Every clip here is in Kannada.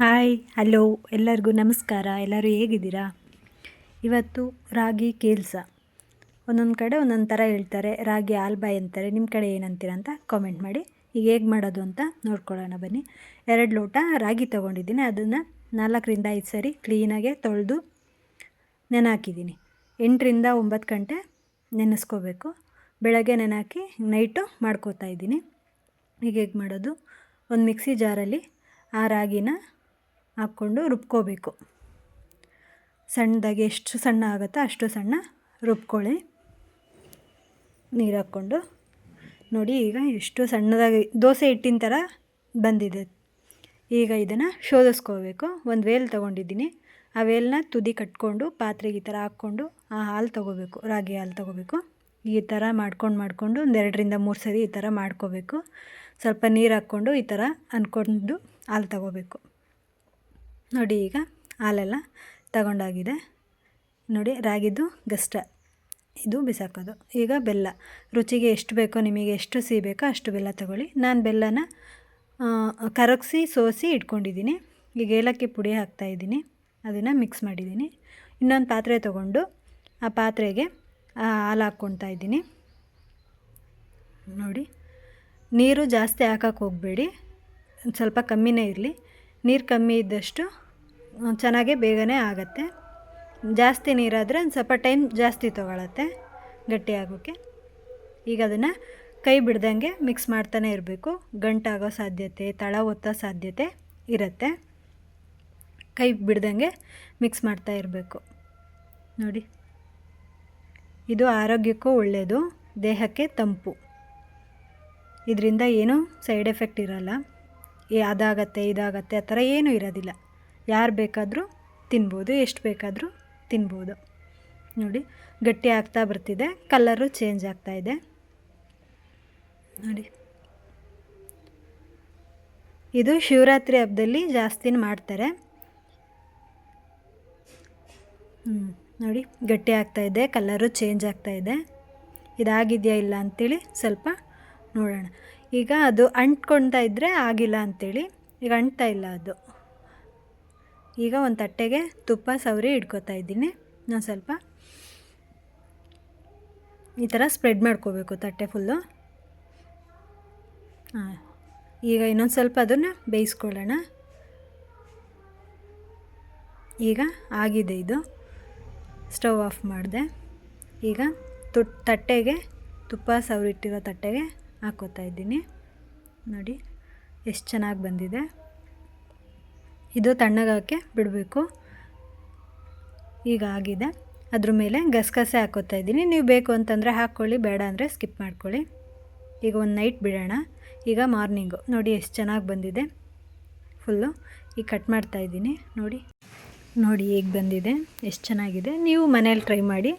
ಹಾಯ್, ಹಲೋ, ಎಲ್ಲರಿಗೂ ನಮಸ್ಕಾರ. ಎಲ್ಲರೂ ಹೇಗಿದ್ದೀರಾ? ಇವತ್ತು ರಾಗಿ ಕೇಲ್ಸ ಒಂದೊಂದು ಕಡೆ ಒಂದೊಂದು ಥರ ಹೇಳ್ತಾರೆ. ರಾಗಿ ಆಲ್ಬಾಯ್ ಅಂತಾರೆ ನಿಮ್ಮ ಕಡೆ ಏನಂತೀರ ಅಂತ ಕಾಮೆಂಟ್ ಮಾಡಿ. ಈಗ ಹೇಗೆ ಮಾಡೋದು ಅಂತ ನೋಡ್ಕೊಳ್ಳೋಣ ಬನ್ನಿ. ಎರಡು ಲೋಟ ರಾಗಿ ತೊಗೊಂಡಿದ್ದೀನಿ. ಅದನ್ನು ನಾಲ್ಕರಿಂದ ಐದು ಸರಿ ಕ್ಲೀನಾಗೆ ತೊಳೆದು ನೆನೆ ಎಂಟರಿಂದ ಒಂಬತ್ತು ಗಂಟೆ ನೆನೆಸ್ಕೋಬೇಕು. ಬೆಳಗ್ಗೆ ನೆನಾಕಿ ನೈಟು ಮಾಡ್ಕೋತಾ ಇದ್ದೀನಿ. ಈಗ ಹೇಗೆ ಮಾಡೋದು? ಒಂದು ಮಿಕ್ಸಿ ಜಾರಲ್ಲಿ ಆ ರಾಗಿನ ಹಾಕ್ಕೊಂಡು ರುಬ್ಕೋಬೇಕು. ಸಣ್ಣದಾಗಿ ಎಷ್ಟು ಸಣ್ಣ ಆಗುತ್ತೋ ಅಷ್ಟು ಸಣ್ಣ ರುಬ್ಕೊಳ್ಳಿ. ನೀರು ಹಾಕ್ಕೊಂಡು. ನೋಡಿ, ಈಗ ಎಷ್ಟು ಸಣ್ಣದಾಗಿ ದೋಸೆ ಹಿಟ್ಟಿನ ಥರ ಬಂದಿದೆ. ಈಗ ಇದನ್ನು ಶೋಧಿಸ್ಕೋಬೇಕು. ಒಂದು ವೇಲ್ ತೊಗೊಂಡಿದ್ದೀನಿ. ಆ ವೇಲ್ನ ತುದಿ ಕಟ್ಕೊಂಡು ಪಾತ್ರೆಗೆ ಈ ಥರ ಹಾಕ್ಕೊಂಡು ಆ ಹಾಲು ತೊಗೋಬೇಕು, ರಾಗಿ ಹಾಲು ತೊಗೋಬೇಕು. ಈ ಥರ ಮಾಡ್ಕೊಂಡು ಮಾಡಿಕೊಂಡು ಒಂದು ಎರಡರಿಂದ ಮೂರು ಸರಿ ಈ ಥರ ಮಾಡ್ಕೋಬೇಕು. ಸ್ವಲ್ಪ ನೀರು ಹಾಕ್ಕೊಂಡು ಈ ಥರ ಅಂದ್ಕೊಂಡು ಹಾಲು ತಗೋಬೇಕು. ನೋಡಿ ಈಗ ಹಾಲೆಲ್ಲ ತಗೊಂಡಾಗಿದೆ. ನೋಡಿ ರಾಗಿದ್ದು ಗಷ್ಟ. ಇದು ಬಿಸಾಕೋದು. ಈಗ ಬೆಲ್ಲ. ರುಚಿಗೆ ಎಷ್ಟು ಬೇಕೋ ನಿಮಗೆ ಎಷ್ಟು ಸಿಹಿ ಬೇಕೋ ಅಷ್ಟು ಬೆಲ್ಲ ತಗೊಳ್ಳಿ. ನಾನು ಬೆಲ್ಲನ ಕರಗಿಸಿ, ಸೋಸಿ ಇಟ್ಕೊಂಡಿದ್ದೀನಿ. ಈಗ ಏಲಕ್ಕಿ ಪುಡಿ ಹಾಕ್ತಾಯಿದ್ದೀನಿ ಅದನ್ನು ಮಿಕ್ಸ್ ಮಾಡಿದ್ದೀನಿ. ಇನ್ನೊಂದು ಪಾತ್ರೆ ತೊಗೊಂಡು ಆ ಪಾತ್ರೆಗೆ ಹಾಲು ಹಾಕ್ಕೊಳ್ತಾ ಇದ್ದೀನಿ. ನೋಡಿ. ನೀರು ಜಾಸ್ತಿ ಹಾಕೋಕೆ ಹೋಗಬೇಡಿ. ಸ್ವಲ್ಪ ಕಮ್ಮಿನೇ ಇರಲಿ. ನೀರು ಕಮ್ಮಿ ಇದ್ದಷ್ಟು ಚೆನ್ನಾಗೇ ಬೇಗನೆ ಆಗುತ್ತೆ. ಜಾಸ್ತಿ ನೀರಾದರೆ ಒಂದು ಸ್ವಲ್ಪ ಟೈಮ್ ಜಾಸ್ತಿ ತೊಗೊಳತ್ತೆ ಗಟ್ಟಿಯಾಗೋಕ್ಕೆ ಈಗ ಅದನ್ನು ಕೈ ಬಿಡ್ದಂಗೆ ಮಿಕ್ಸ್ ಮಾಡ್ತಾನೆ ಇರಬೇಕು. ಗಂಟಾಗೋ ಸಾಧ್ಯತೆ, ತಳ ಒತ್ತೋ ಸಾಧ್ಯತೆ ಇರುತ್ತೆ. ಕೈ ಬಿಡ್ದಂಗೆ ಮಿಕ್ಸ್ ಮಾಡ್ತಾ ಇರಬೇಕು. ನೋಡಿ. ಇದು ಆರೋಗ್ಯಕ್ಕೂ ಒಳ್ಳೆಯದು ದೇಹಕ್ಕೆ ತಂಪು. ಇದರಿಂದ ಏನೂ ಸೈಡ್ ಎಫೆಕ್ಟ್ ಇರೋಲ್ಲ. ಅದಾಗತ್ತೆ, ಇದಾಗತ್ತೆ, ಆ ಥರ ಏನೂ ಇರೋದಿಲ್ಲ. ಯಾರು ಬೇಕಾದರೂ ತಿನ್ಬೋದು, ಎಷ್ಟು ಬೇಕಾದರೂ ತಿನ್ಬೋದು. ನೋಡಿ, ಗಟ್ಟಿ ಆಗ್ತಾ ಬರ್ತಿದೆ ಕಲ್ಲರು ಚೇಂಜ್ ಆಗ್ತಾ ಇದೆ. ನೋಡಿ. ಇದು ಶಿವರಾತ್ರಿ ಹಬ್ಬದಲ್ಲಿ ಜಾಸ್ತಿ ಮಾಡ್ತಾರೆ. ಹ್ಞೂ ನೋಡಿ, ಗಟ್ಟಿ ಆಗ್ತಾ ಇದೆ ಕಲ್ಲರು ಚೇಂಜ್ ಆಗ್ತಾ ಇದೆ. ಇದಾಗಿದೆಯಾ ಇಲ್ಲ ಅಂಥೇಳಿ ಸ್ವಲ್ಪ ನೋಡೋಣ. ಈಗ ಅದು ಅಂಟ್ಕೊಳ್ತಾ ಇದ್ದರೆ ಆಗಿಲ್ಲ ಅಂಥೇಳಿ ಈಗ ಅಂಟ್ತಾ ಇಲ್ಲ ಅದು. ಈಗ ಒಂದು ತಟ್ಟೆಗೆ ತುಪ್ಪ, ಸವರಿ ಇಟ್ಕೋತಾ ಇದ್ದೀನಿ. ನಾನು ಸ್ವಲ್ಪ ಈ ಥರ ಸ್ಪ್ರೆಡ್ ಮಾಡ್ಕೋಬೇಕು ತಟ್ಟೆ ಫುಲ್ಲು ಹಾಂ ಈಗ ಇನ್ನೊಂದು ಸ್ವಲ್ಪ ಅದನ್ನು ಬೇಯಿಸ್ಕೊಳ್ಳೋಣ. ಈಗ ಆಗಿದೆ ಇದು. ಸ್ಟವ್ ಆಫ್ ಮಾಡಿದೆ. ಈಗ ತು ತಟ್ಟೆಗೆ ತುಪ್ಪ ಸವರಿಟ್ಟಿರೋ ತಟ್ಟೆಗೆ ಹಾಕೋತಾ ಇದ್ದೀನಿ. ನೋಡಿ, ಎಷ್ಟು ಚೆನ್ನಾಗಿ ಬಂದಿದೆ. ಇದು ತಣ್ಣಗಾಕೆ ಬಿಡಬೇಕು. ಈಗ ಆಗಿದೆ. ಅದ್ರ ಮೇಲೆ ಗಸಗಸೆ ಹಾಕೋತಾ ಇದ್ದೀನಿ. ನೀವು ಬೇಕು ಅಂತಂದರೆ ಹಾಕ್ಕೊಳ್ಳಿ, ಬೇಡ ಅಂದರೆ ಸ್ಕಿಪ್ ಮಾಡ್ಕೊಳ್ಳಿ. ಈಗ ಒಂದು ನೈಟ್ ಬಿಡೋಣ. ಈಗ ಮಾರ್ನಿಂಗು. ನೋಡಿ ಎಷ್ಟು ಚೆನ್ನಾಗಿ ಬಂದಿದೆ. ಫುಲ್ಲು. ಈಗ ಕಟ್ ಮಾಡ್ತಾಯಿದ್ದೀನಿ ನೋಡಿ. ನೋಡಿ ಹೇಗೆ ಬಂದಿದೆ. ಎಷ್ಟು ಚೆನ್ನಾಗಿದೆ. ನೀವು ಮನೇಲಿ ಟ್ರೈ ಮಾಡಿ.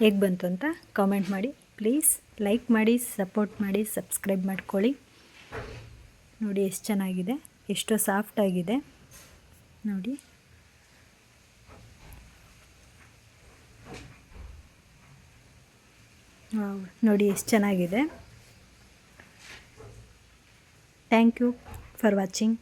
ಹೇಗೆ ಬಂತು ಅಂತ ಕಾಮೆಂಟ್ ಮಾಡಿ. ಪ್ಲೀಸ್ ಲೈಕ್ ಮಾಡಿ, ಸಪೋರ್ಟ್ ಮಾಡಿ, ಸಬ್ಸ್ಕ್ರೈಬ್ ಮಾಡ್ಕೊಳ್ಳಿ. ನೋಡಿ ಎಷ್ಟು ಚೆನ್ನಾಗಿದೆ. ಎಷ್ಟೋ ಸಾಫ್ಟಾಗಿದೆ ನೋಡಿ. ನೋಡಿ ಎಷ್ಟು ಚೆನ್ನಾಗಿದೆ. Thank you for watching